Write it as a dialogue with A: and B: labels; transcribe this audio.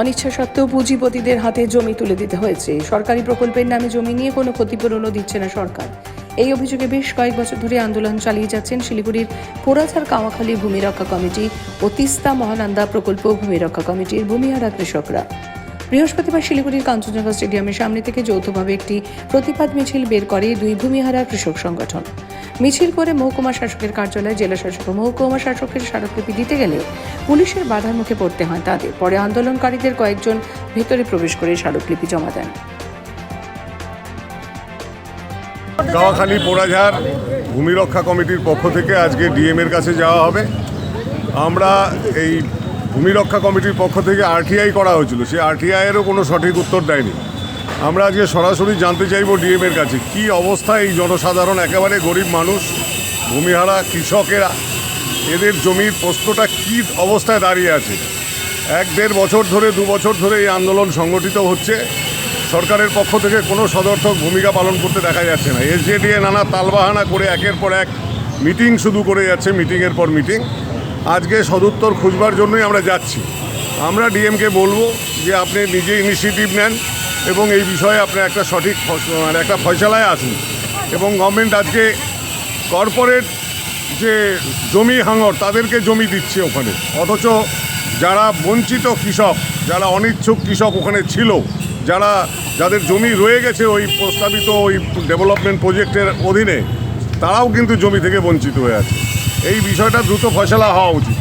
A: অনিচ্ছা সত্ত্বেও পুঁজিপতিদের হাতে জমি তুলে দিতে হয়েছে। সরকারি প্রকল্পের নামে জমি নিয়ে কোনো ক্ষতিপূরণও দিচ্ছে না সরকার। এই অভিযোগে বেশ কয়েক বছর ধরে আন্দোলন চালিয়ে যাচ্ছেন শিলিগুড়ির পোড়াঝাড় কামাখালী ভূমি রক্ষা কমিটি ও তিস্তা মহানন্দা প্রকল্প ভূমি রক্ষা কমিটির ভূমিহারা কৃষকরা। বৃহস্পতিবার শিলিগুড়ির কাঞ্চনজঙ্ঘা স্টেডিয়ামের সামনে থেকে যৌথভাবে একটি প্রতিবাদ মিছিল বের করে দুই ভূমিহারা কৃষক সংগঠন। মিছিল করে মহকুমা শাসকের কার্যালয়ে জেলা শাসক মহকুমা শাসকের স্মারকলিপি দিতে গেলে পুলিশের বাধার মুখে পড়তে হয় তাদের। পরে আন্দোলনকারীদের কয়েকজন ভেতরে প্রবেশ করে স্মারকলিপি জমা দেন।
B: গাওয়াখালী পোড়াঝাড় ভূমি রক্ষা কমিটির পক্ষ থেকে আজকে ডিএম এর কাছে যাওয়া হবে। আমরা এই ভূমি রক্ষা কমিটির পক্ষ থেকে আরটিআই করা হয়েছিল। সেই আরটিআই এরও কোনো সঠিক উত্তর দেয়নি। আমরা আজকে সরাসরি জানতে চাইব ডিএম এর কাছে, কি অবস্থা এই জনসাধারণ, একেবারে গরিব মানুষ, ভূমিহারা, কৃষকেরা, এদের জমির প্রস্তটা কী অবস্থায় দাঁড়িয়ে আছে? এক দেড় বছর ধরে, দু বছর ধরে এই আন্দোলন সংগঠিত হচ্ছে, সরকারের পক্ষ থেকে কোনো সদর্থক ভূমিকা পালন করতে দেখা যাচ্ছে না। এসজেডিএ নানা তালবাহানা করে একের পর এক মিটিং শুধু করে যাচ্ছে, মিটিংয়ের পর মিটিং। আজকে সদুত্তর খুঁজবার জন্যই আমরা যাচ্ছি। আমরা ডিএমকে বলব যে আপনি নিজে ইনিশিয়েটিভ নেন এবং এই বিষয়ে আপনি একটা সঠিক মানে একটা ফয়সালায় আসুন এবং গভর্নমেন্ট আজকে কর্পোরেট যে জমি হাঙর, তাদেরকে জমি দিচ্ছে ওখানে। অথচ যারা বঞ্চিত কৃষক, যারা অনিচ্ছুক কৃষক ওখানে ছিল, যারা যাদের জমি রয়ে গেছে ওই প্রস্তাবিত ওই ডেভেলপমেন্ট প্রজেক্টের অধীনে, তারাও কিন্তু জমি থেকে বঞ্চিত হয়ে আছে। এই বিষয়টা দ্রুত ফয়সলা হওয়া উচিত।